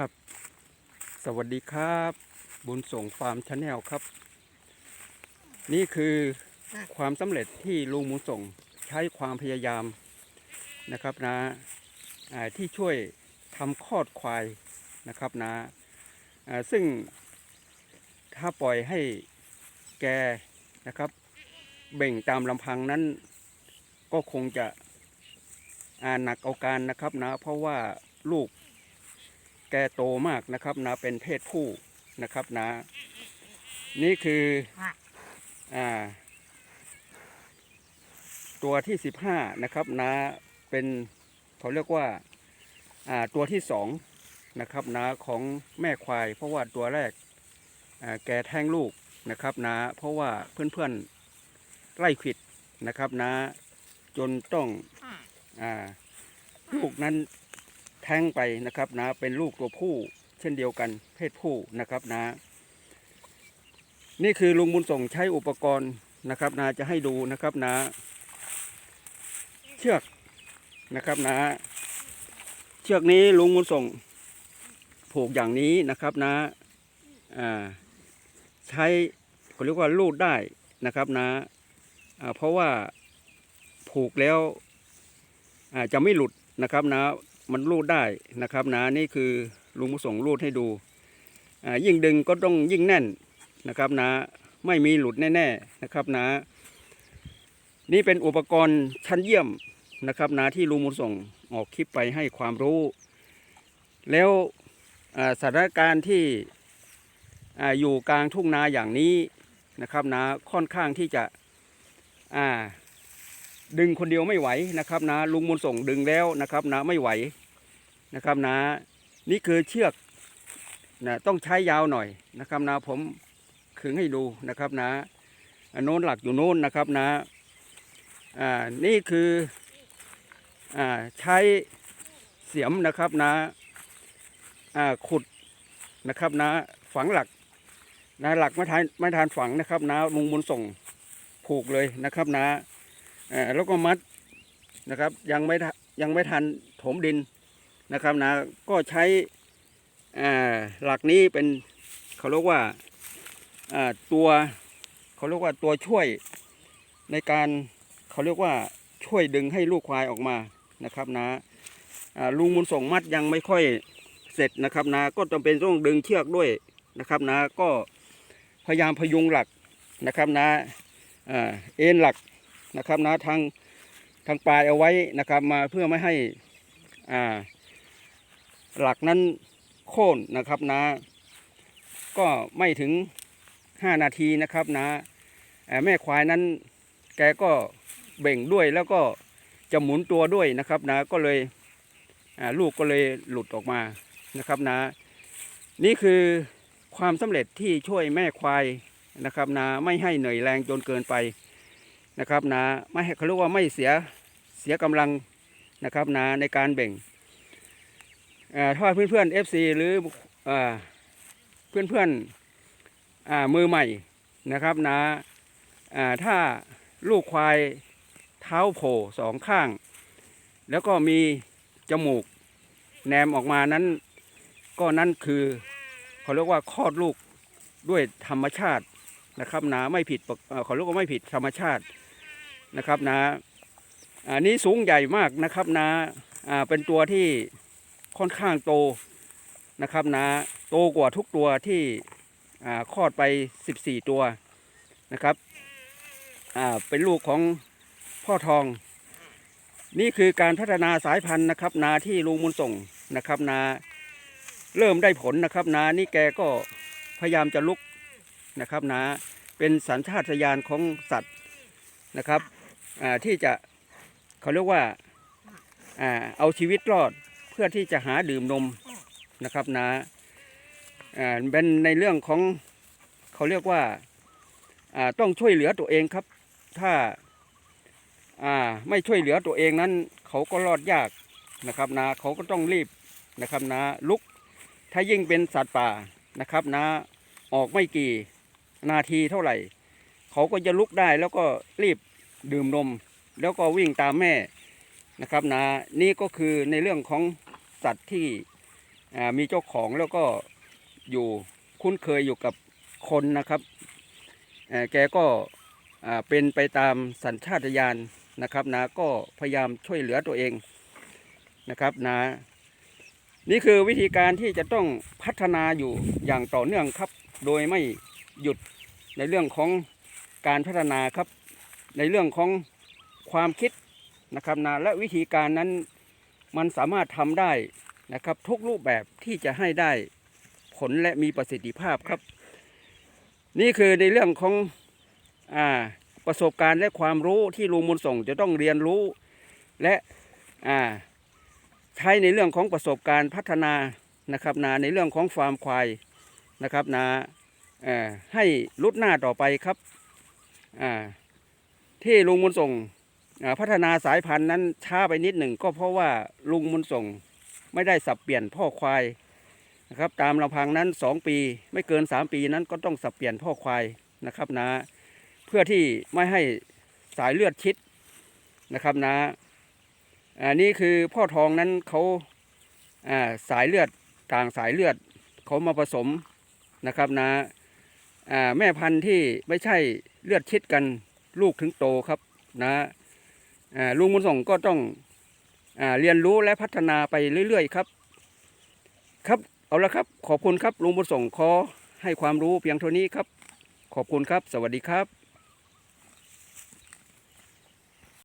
ครับ สวัสดีครับ บุญส่งฟาร์มชาแนลครับ นี่คือความสำเร็จที่ลุงบุญส่งใช้ความพยายามนะครับนะอ่าที่ช่วยทำคลอดควายนะครับนะอ่าซึ่งถ้าปล่อยให้แกนะครับ เบ่งตามลำพังนั้นก็คงจะอ่าหนักเอาการนะครับนะเพราะว่าลูก แกโตมากนะครับนะเป็นเพศผู้นะครับนะ นี่คืออ่าตัวที่สิบห้านะครับนะเป็นเขาเรียกว่าอ่าตัวที่สองนะครับนะของแม่ควาย เพราะว่าตัวแรกอ่าแกแท้งลูกนะครับนะเพราะว่าเพื่อนๆไล่ขวิดนะครับนะจนต้องอ่าลูกนั้น แท้งไปนะครับนะเป็นลูกตัวผู้เช่นเดียวกันเพศผู้นะครับนะ นี่คือลุงบุญส่งใช้อุปกรณ์นะครับนะจะให้ดูนะครับนะ เชือกนะครับนะ เชือกนี้ลุงบุญส่งผูกอย่างนี้นะครับนะอ่าใช้เขาเรียกว่าลูดได้นะครับนะอ่าเพราะว่าผูกแล้วจะไม่หลุดนะครับนะ มันรูดได้นะครับนะนี่คือลุงประสงรูดให้ดูยิ่งดึงก็ต้องยิ่งแน่นนะครับนะไม่มีหลุดแน่ๆนะครับนะนี่เป็นอุปกรณ์ชั้นเยี่ยมนะครับนะที่ลุงบุญส่งออกคลิปไปให้ความรู้ แล้วสถานการณ์ที่ออยู่กลางทุ่งนาอย่างนี้นะครับนะค่อนข้างที่จะดึงคนเดียวไม่ไหวนะครับนะลุงมนต์ส่งดึงแล้วนะครับนะไม่ไหว นะครับนะ นี่คือเชือกนะต้องใช้ยาวหน่อยนะครับนะผมขึงให้ดูนะครับนะอันโน้นหลักอยู่โน้นนะครับนะอ่านี่คืออ่าใช้เสียมนะครับนะอ่าขุดนะครับนะฝังหลักนะหลักไม่ทานไม่ทานฝังนะครับนะลุงบุญส่งผูกเลยนะครับนะอ่าแล้วก็มัดนะครับยังไม่ยังไม่ทันถมดิน นะครับนะก็ใช้หลักนี้เป็นเขาเรียกว่าตัวเขาเรียกว่าตัวช่วยในการเขาเรียกว่าช่วยดึงให้ลูกควายออกมานะครับนะอ่าลุงมุนส่งมัดยังไม่ค่อยเสร็จนะครับนะก็จำเป็นต้องดึงเชือกด้วยนะครับนะก็พยายามพยุงหลักนะครับนะอ่าเอ็นหลักนะครับนะทางทางปลายเอาไว้นะครับมาเพื่อไม่ให้อ่า หลักนั้นโค่นนะครับนะ ก็ไม่ถึง 5 นาทีนะครับนะแม่ควายนั้นแกก็เบ่งด้วยแล้วก็จะหมุนตัวด้วยนะครับนะก็เลยลูกก็เลยหลุดออกมานะครับนะ นี่คือความสำเร็จที่ช่วยแม่ควายนะครับนะไม่ให้เหนื่อยแรงจนเกินไปนะครับนะไม่ให้เขาเรียกว่าไม่เสียเสียกำลังนะครับนะในการเบ่ง ถ้าเพื่อนเพื่อนเอฟซีหรือเพื่อนเพื่อนมือใหม่นะครับนะอ่าถ้าลูกควายเท้าโผล่สองข้าง แล้วก็มีจมูกแนมออกมานั้น ก็นั่นคือเขาเรียกว่าคลอดลูกด้วยธรรมชาตินะครับนะไม่ผิดเอ่อเขาเรียกว่าไม่ผิดธรรมชาตินะครับนะอันนี้สูงใหญ่มากนะครับนะอ่าเป็นตัวที่ ค่อนข้างโตนะครับนะโตกว่าทุกตัวที่คลอดไป 14 ตัวนะครับเป็นลูกของพ่อทอง นี่คือการพัฒนาสายพันธุ์นะครับ นาที่ลุงมุนส่งนะครับนาเริ่มได้ผลนะครับนานี่แกก็พยายามจะลุกนะครับนะเป็นสัญชาตญาณของสัตว์นะครับที่จะเขาเรียกว่าอ่าเอาชีวิตรอด เพื่อที่จะหาดื่มนมนะครับนะอ่าเป็นในเรื่องของเขาเรียกว่าต้องช่วยเหลือตัวเองครับ ถ้าอ่าไม่ช่วยเหลือตัวเองนั้น เขาก็รอดยากนะครับนะเขาก็ต้องรีบนะครับนะลุกถ้ายิ่งเป็นสัตว์ป่านะครับนะออกไม่กี่นาทีเท่าไหร่ เขาก็จะลุกได้แล้วก็รีบดื่มนม แล้วก็วิ่งตามแม่นะครับนะนี่ก็คือในเรื่องของ สัตว์ที่มีเจ้าของแล้วก็อยู่คุ้นเคยอยู่กับคนนะครับ แกก็เป็นไปตามสัญชาตญาณนะครับนะก็พยายามช่วยเหลือตัวเองนะครับนะนี่คือวิธีการที่จะต้องพัฒนาอยู่อย่างต่อเนื่องครับ โดยไม่หยุดในเรื่องของการพัฒนาครับ ในเรื่องของความคิดนะครับนะและวิธีการนั้น มันสามารถทำได้นะครับทุกรูปแบบที่จะให้ได้ผลและมีประสิทธิภาพครับ นี่คือในเรื่องของอาประสบการณ์และความรู้ที่ลุงมุลส่งจะต้องเรียนรู้ และอ่าใช้ในเรื่องของประสบการณ์พัฒนานะครับนาในเรื่องของฟาร์มควายนะครับนาให้ลุดหน้าต่อไปครับที่ลุงมุลส่ง พัฒนาสายพันธุ์นั้นช้าไปนิดหนึ่งก็เพราะว่าลุงมุลส่งไม่ได้สับเปลี่ยนพ่อควายนะครับตามลำพังนั้นสองปี ไม่เกินสามปีนั้นก็ต้องสับเปลี่ยนพ่อควายนะครับนะ เพื่อที่ไม่ให้สายเลือดชิดนะครับนะอันนี้คือพ่อทองนั้นเขาสายเลือดต่างสายเลือดเขามาผสมนะครับนะอ่าแม่พันธุ์ที่ไม่ใช่เลือดชิดกันลูกถึงโตครับนะอ่า ลุงบุญส่งก็ต้องอเรียนรู้และพัฒนาไปเรื่อยๆครับ ครับเอาละครับ ขอบคุณครับลุงบุญส่งขอให้ความรู้เพียงเท่านี้ครับ ขอบคุณครับ สวัสดีครับ